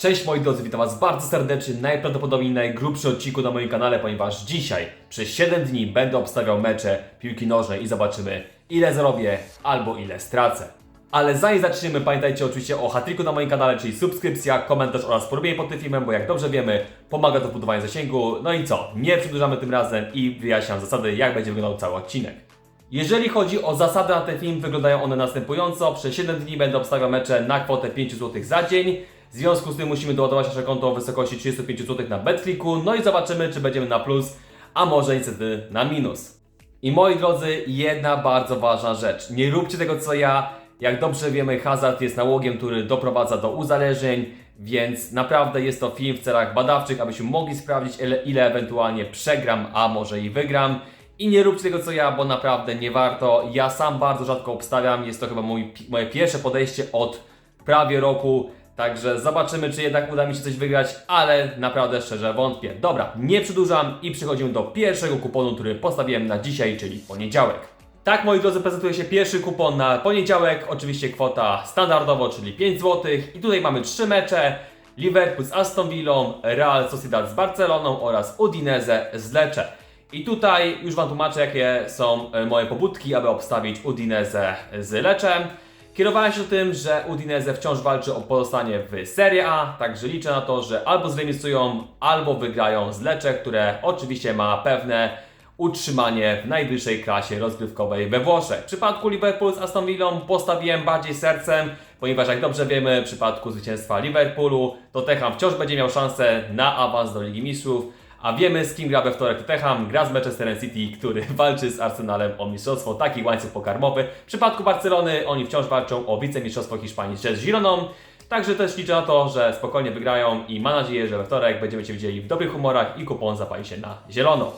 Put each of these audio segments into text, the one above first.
Cześć moi drodzy, witam Was bardzo serdecznie, najprawdopodobniej najgrubszy odcinku na moim kanale, ponieważ dzisiaj przez 7 dni będę obstawiał mecze piłki nożnej i zobaczymy ile zarobię albo ile stracę. Ale zanim zaczniemy, pamiętajcie oczywiście o hatriku na moim kanale, czyli subskrypcja, komentarz oraz porobienie pod tym filmem, bo jak dobrze wiemy, pomaga to w budowaniu zasięgu. No i co, nie przedłużamy tym razem i wyjaśniam zasady, jak będzie wyglądał cały odcinek. Jeżeli chodzi o zasady na ten film, wyglądają one następująco. Przez 7 dni będę obstawiał mecze na kwotę 5 zł za dzień. W związku z tym musimy doładować nasze konto o wysokości 35 zł na Betclicku. No i zobaczymy, czy będziemy na plus, a może niestety na minus. I moi drodzy, jedna bardzo ważna rzecz. Nie róbcie tego co ja. Jak dobrze wiemy, hazard jest nałogiem, który doprowadza do uzależnień, więc naprawdę jest to film w celach badawczych, abyśmy mogli sprawdzić, ile, ile ewentualnie przegram, a może i wygram. I nie róbcie tego co ja, bo naprawdę nie warto. Ja sam bardzo rzadko obstawiam. Jest to chyba mój, moje pierwsze podejście od prawie roku. Także zobaczymy, czy jednak uda mi się coś wygrać, ale naprawdę szczerze wątpię. Dobra, nie przedłużam i przechodzimy do pierwszego kuponu, który postawiłem na dzisiaj, czyli poniedziałek. Tak, moi drodzy, prezentuje się pierwszy kupon na poniedziałek. Oczywiście kwota standardowo, czyli 5 zł. I tutaj mamy trzy mecze. Liverpool z Aston Villą, Real Sociedad z Barceloną oraz Udinese z Lecce. I tutaj już Wam tłumaczę, jakie są e, moje pobudki, aby obstawić Udinese z Leczem. Kierowałem się tym, że Udinese wciąż walczy o pozostanie w Serie A, także liczę na to, że albo zremisują, albo wygrają z Lecce, które oczywiście ma pewne utrzymanie w najwyższej klasie rozgrywkowej we Włoszech. W przypadku Liverpool z Aston Villą postawiłem bardziej sercem, ponieważ jak dobrze wiemy, w przypadku zwycięstwa Liverpoolu, Tottenham wciąż będzie miał szansę na awans do Ligi Mistrzów, a wiemy z kim gra we wtorek Tottenham, gra z Manchesterem City, który walczy z Arsenalem o mistrzostwo, taki łańcuch pokarmowy. W przypadku Barcelony oni wciąż walczą o wicemistrzostwo Hiszpanii z Gironą, Także też liczę na to, że spokojnie wygrają i mam nadzieję, że we wtorek będziemy się widzieli w dobrych humorach i kupon zapali się na zielono.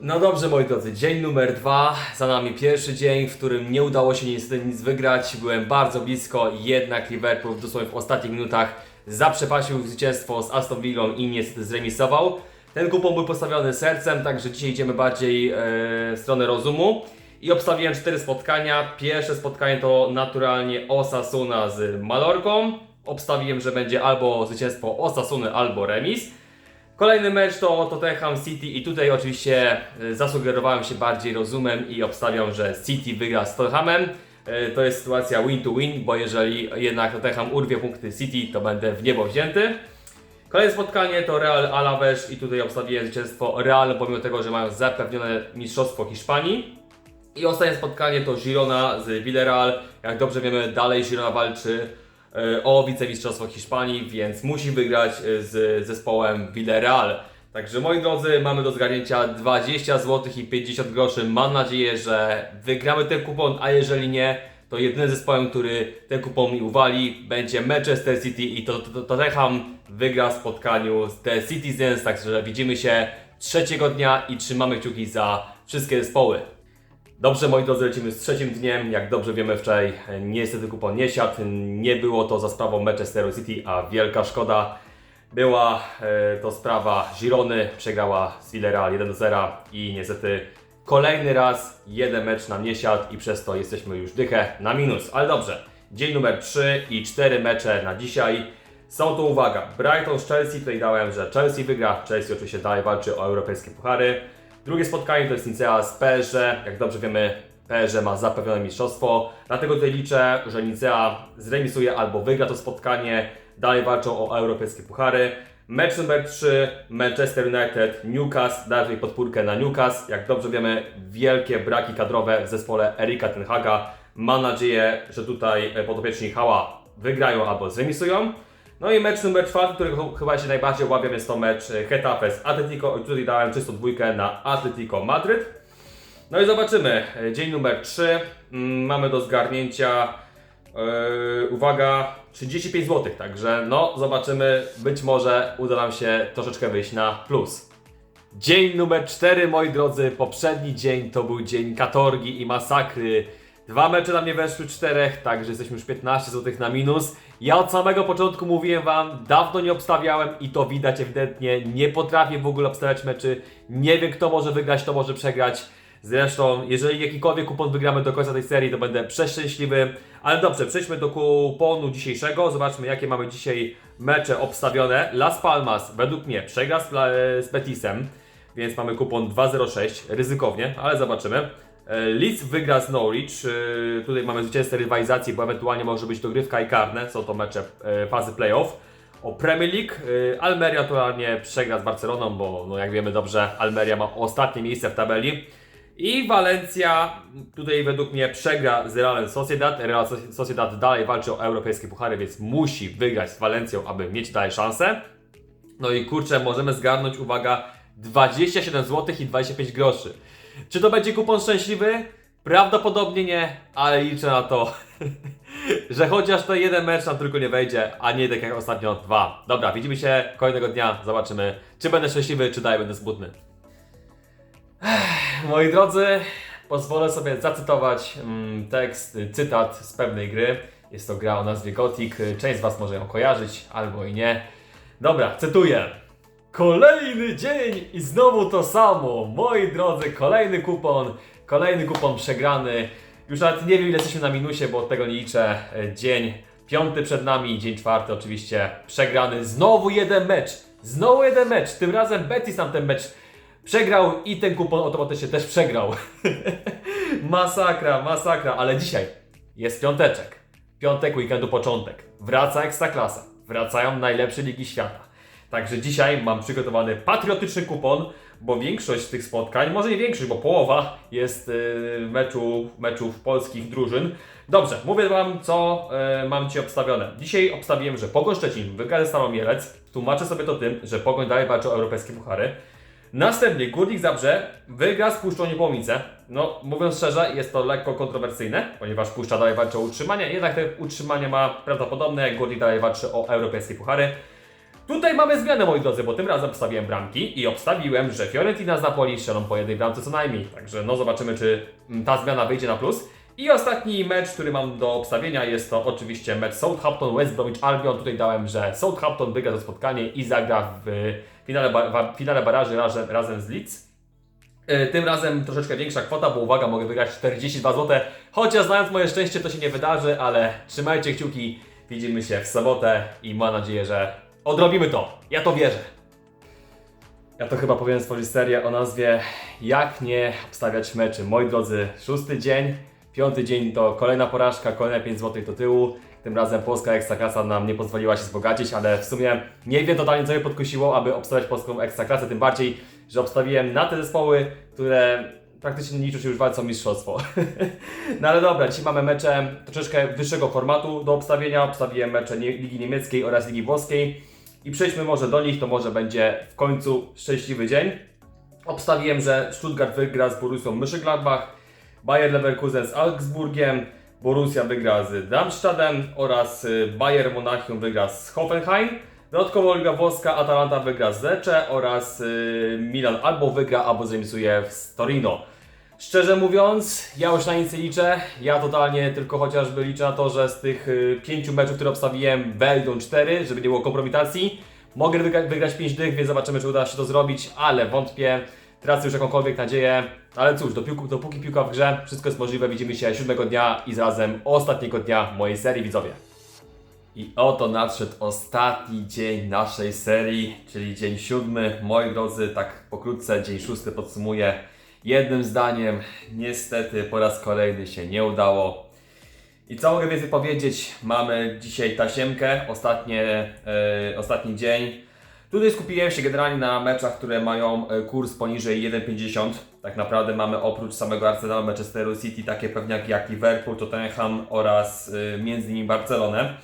No dobrze moi drodzy, dzień numer dwa, za nami pierwszy dzień, w którym nie udało się niestety nic wygrać, byłem bardzo blisko, jednak Liverpool dosłownie w ostatnich minutach zaprzepaścił zwycięstwo z Aston Villą i niestety zremisował. Ten kupon był postawiony sercem, także dzisiaj idziemy bardziej e, w stronę rozumu. I obstawiłem cztery spotkania. Pierwsze spotkanie to naturalnie Osasuna z Malorką. Obstawiłem, że będzie albo zwycięstwo Osasuny, albo remis. Kolejny mecz to Tottenham City i tutaj oczywiście e, zasugerowałem się bardziej rozumem i obstawiam, że City wygra z Tottenhamem. E, To jest sytuacja win to win, bo jeżeli jednak Tottenham urwie punkty City, to będę w niebo wzięty. Kolejne spotkanie to Real Alaves i tutaj obstawiłem zwycięstwo Real, pomimo tego, że mają zapewnione mistrzostwo Hiszpanii. I ostatnie spotkanie to Girona z Villarreal. Jak dobrze wiemy, dalej Girona walczy e, o wicemistrzostwo Hiszpanii, więc musi wygrać e, z zespołem Villarreal. Także moi drodzy, mamy do zgarnięcia 20 zł i 50 groszy. Mam nadzieję, że wygramy ten kupon, a jeżeli nie, to jedynym zespołem, który ten kupon mi uwali, będzie Manchester City i to, to, to Tottenham wygra w spotkaniu z The Citizens. Także widzimy się trzeciego dnia i trzymamy kciuki za wszystkie zespoły. Dobrze, moi drodzy, lecimy z trzecim dniem. Jak dobrze wiemy, wczoraj niestety kupon nie siadł. Nie było to za sprawą Manchesteru City, a wielka szkoda. Była e, to sprawa Girony, przegrała z Villarreal 1-0 i niestety kolejny raz jeden mecz nam nie siadł i przez to jesteśmy już dychę na minus. Ale dobrze, dzień numer 3 i 4 mecze na dzisiaj. Są to uwaga, Brighton z Chelsea, tutaj dałem, że Chelsea wygra. Chelsea oczywiście dalej walczy o europejskie puchary. Drugie spotkanie to jest Nicea z PSG. Jak dobrze wiemy, PSG ma zapewnione mistrzostwo. Dlatego tutaj liczę, że Nicea zremisuje albo wygra to spotkanie. Dalej walczą o europejskie puchary. Mecz numer 3, Manchester United, Newcastle, tutaj podpórkę na Newcastle. Jak dobrze wiemy, wielkie braki kadrowe w zespole Erika Tenhaga. Mam nadzieję, że tutaj e, podopieczni Hała wygrają albo zremisują. No i mecz numer czwarty, którego chyba się najbardziej obawiam, jest to mecz e, Getafe z Atletico. I tutaj dałem czystą dwójkę na Atletico Madryt. No i zobaczymy. E, Dzień numer 3. Mamy do zgarnięcia, e, uwaga, 35 zł. Także no, zobaczymy. Być może uda nam się troszeczkę wyjść na plus. Dzień numer 4, moi drodzy. Poprzedni dzień to był dzień katorgi i masakry. Dwa mecze na mnie weszły czterech, także jesteśmy już 15 zł na minus. Ja od samego początku mówiłem wam, dawno nie obstawiałem i to widać ewidentnie. Nie potrafię w ogóle obstawiać meczy. Nie wiem kto może wygrać, kto może przegrać. Zresztą, jeżeli jakikolwiek kupon wygramy do końca tej serii, to będę przeszczęśliwy. Ale dobrze, przejdźmy do kuponu dzisiejszego. Zobaczmy, jakie mamy dzisiaj mecze obstawione. Las Palmas, według mnie, przegra z, Pla- z Betisem, więc mamy kupon 2,06, ryzykownie, ale zobaczymy. E, Leeds wygra z Norwich. e, Tutaj mamy zwycięzcę rywalizacji, bo ewentualnie może być dogrywka i karne. Są to mecze e, fazy playoff. O Premier League. e, Almeria naturalnie przegra z Barceloną, bo no jak wiemy dobrze, Almeria ma ostatnie miejsce w tabeli. I Valencia tutaj według mnie przegra z Realem Sociedad. Real Sociedad dalej walczy o europejskie puchary, więc musi wygrać z Valencją, aby mieć dalej szansę. No i kurczę, możemy zgarnąć, uwaga, 27 zł i 25 groszy. Czy to będzie kupon szczęśliwy? Prawdopodobnie nie, ale liczę na to, że chociaż to jeden mecz nam tylko nie wejdzie, a nie tak jak ostatnio dwa. Dobra, widzimy się kolejnego dnia, zobaczymy, czy będę szczęśliwy, czy dalej będę smutny. Moi drodzy, pozwolę sobie zacytować mm, tekst, y, cytat z pewnej gry. Jest to gra o nazwie Gothic. Y, Część z Was może ją kojarzyć, albo i nie. Dobra, cytuję. Kolejny dzień i znowu to samo. Moi drodzy, kolejny kupon, kolejny kupon przegrany. Już nawet nie wiem ile jesteśmy na minusie, bo od tego nie liczę. E, Dzień piąty przed nami, dzień czwarty oczywiście przegrany. Znowu jeden mecz, znowu jeden mecz. Tym razem Betis nam ten mecz przegrał i ten kupon automatycznie też przegrał. masakra, masakra, ale dzisiaj jest piąteczek. Piątek, weekendu początek. Wraca Ekstraklasa. Wracają najlepsze ligi świata. Także dzisiaj mam przygotowany patriotyczny kupon, bo większość z tych spotkań, może nie większość, bo połowa jest yy, meczu, meczów polskich drużyn. Dobrze, mówię Wam, co yy, mam Ci obstawione. Dzisiaj obstawiłem, że Pogoń Szczecin wygra ze Stalą Mielec. Tłumaczę sobie to tym, że Pogoń dalej walczy o europejskie puchary. Następnie Górnik Zabrze wygra z Puszczą Niepołomice. No, mówiąc szczerze, jest to lekko kontrowersyjne, ponieważ Puszcza dalej walczy o utrzymanie, jednak te utrzymanie ma prawdopodobne, jak Górnik dalej walczy o europejskie puchary. Tutaj mamy zmianę, moi drodzy, bo tym razem obstawiłem bramki i obstawiłem, że Fiorentina z Napoli strzelą po jednej bramce co najmniej. Także no zobaczymy, czy mm, ta zmiana wyjdzie na plus. I ostatni mecz, który mam do obstawienia jest to oczywiście mecz Southampton West Bromwich Albion. Tutaj dałem, że Southampton wygra to spotkanie i zagra w finale, ba- finale baraży razem, razem z Leeds. E, Tym razem troszeczkę większa kwota, bo uwaga, mogę wygrać 42 zł. Chociaż znając moje szczęście, to się nie wydarzy, ale trzymajcie kciuki. Widzimy się w sobotę i mam nadzieję, że odrobimy to. Ja to wierzę. Ja to chyba powinien stworzyć serię o nazwie Jak nie obstawiać meczy. Moi drodzy, szósty dzień, piąty dzień to kolejna porażka, kolejne 5 zł do tyłu. Tym razem polska ekstraklasa nam nie pozwoliła się wzbogacić, ale w sumie nie wiem totalnie co mnie podkusiło, aby obstawiać polską ekstraklasę, tym bardziej, że obstawiłem na te zespoły, które praktycznie nie liczą się już walce o mistrzostwo. no ale dobra, dzisiaj mamy mecze troszeczkę wyższego formatu do obstawienia. Obstawiłem mecze Ligi Niemieckiej oraz Ligi Włoskiej. I przejdźmy może do nich, to może będzie w końcu szczęśliwy dzień. Obstawiłem, że Stuttgart wygra z Borussią Mönchengladbach, Bayer Leverkusen z Augsburgiem, Borussia wygra z Darmstadtem oraz y, Bayern Monachium wygra z Hoffenheim. Dodatkowo Liga Włoska Atalanta wygra z Lecce oraz y, Milan albo wygra, albo zremisuje z Torino. Szczerze mówiąc, ja już na nic nie liczę. Ja totalnie tylko chociażby liczę na to, że z tych y, pięciu meczów, które obstawiłem, wejdą cztery, żeby nie było kompromitacji. Mogę wygra wygrać 5 dych, więc zobaczymy, czy uda się to zrobić, ale wątpię. Tracę już jakąkolwiek nadzieję. Ale cóż, dopóki, piłka w grze, wszystko jest możliwe. Widzimy się siódmego dnia i zarazem ostatniego dnia mojej serii, widzowie. I oto nadszedł ostatni dzień naszej serii, czyli dzień siódmy. Moi drodzy, tak pokrótce dzień szósty podsumuję jednym zdaniem. Niestety po raz kolejny się nie udało. I co mogę więcej powiedzieć? Mamy dzisiaj tasiemkę, ostatnie, e, ostatni dzień. Tutaj skupiłem się generalnie na meczach, które mają e, kurs poniżej 1,50. Tak naprawdę mamy oprócz samego Arsenalu Manchesteru City takie pewniaki jak Liverpool, Tottenham oraz e, między innymi Barcelonę.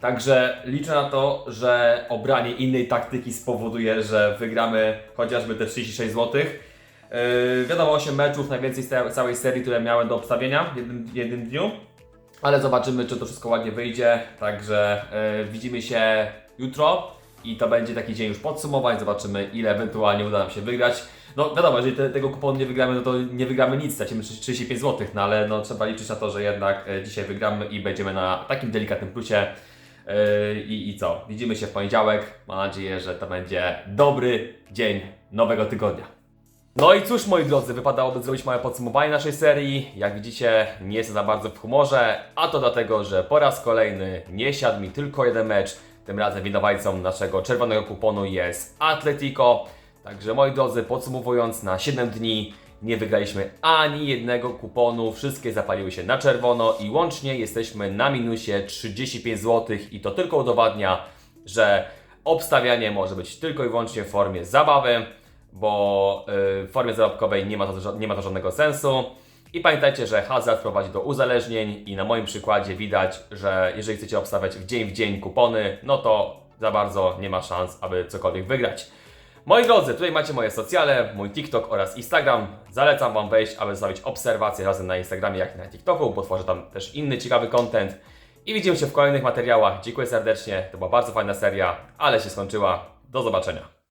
Także liczę na to, że obranie innej taktyki spowoduje, że wygramy chociażby te 36 zł. Yy, wiadomo, 8 meczów, najwięcej z całej serii, które miałem do obstawienia w jednym, jednym dniu. Ale zobaczymy, czy to wszystko ładnie wyjdzie. Także yy, widzimy się jutro i to będzie taki dzień już podsumowań. Zobaczymy, ile ewentualnie uda nam się wygrać. No wiadomo, jeżeli te, tego kuponu nie wygramy, no to nie wygramy nic, stracimy 35 zł, no ale no, trzeba liczyć na to, że jednak e, dzisiaj wygramy i będziemy na takim delikatnym plusie. Yy, I, I co? Widzimy się w poniedziałek. Mam nadzieję, że to będzie dobry dzień nowego tygodnia. No i cóż, moi drodzy, wypadałoby zrobić małe podsumowanie naszej serii. Jak widzicie, nie jestem za bardzo w humorze, a to dlatego, że po raz kolejny nie siadł mi tylko jeden mecz. Tym razem winowajcą naszego czerwonego kuponu jest Atletico. Także moi drodzy, podsumowując, na 7 dni nie wygraliśmy ani jednego kuponu, wszystkie zapaliły się na czerwono i łącznie jesteśmy na minusie 35 zł i to tylko udowadnia, że obstawianie może być tylko i wyłącznie w formie zabawy, bo y, w formie zarobkowej nie ma, to, nie ma to żadnego sensu. I pamiętajcie, że hazard prowadzi do uzależnień i na moim przykładzie widać, że jeżeli chcecie obstawiać w dzień w dzień kupony, no to za bardzo nie ma szans, aby cokolwiek wygrać. Moi drodzy, tutaj macie moje socjale, mój TikTok oraz Instagram. Zalecam Wam wejść, aby zostawić obserwacje razem na Instagramie, jak i na TikToku, bo tworzę tam też inny ciekawy content. I widzimy się w kolejnych materiałach. Dziękuję serdecznie, to była bardzo fajna seria, ale się skończyła. Do zobaczenia.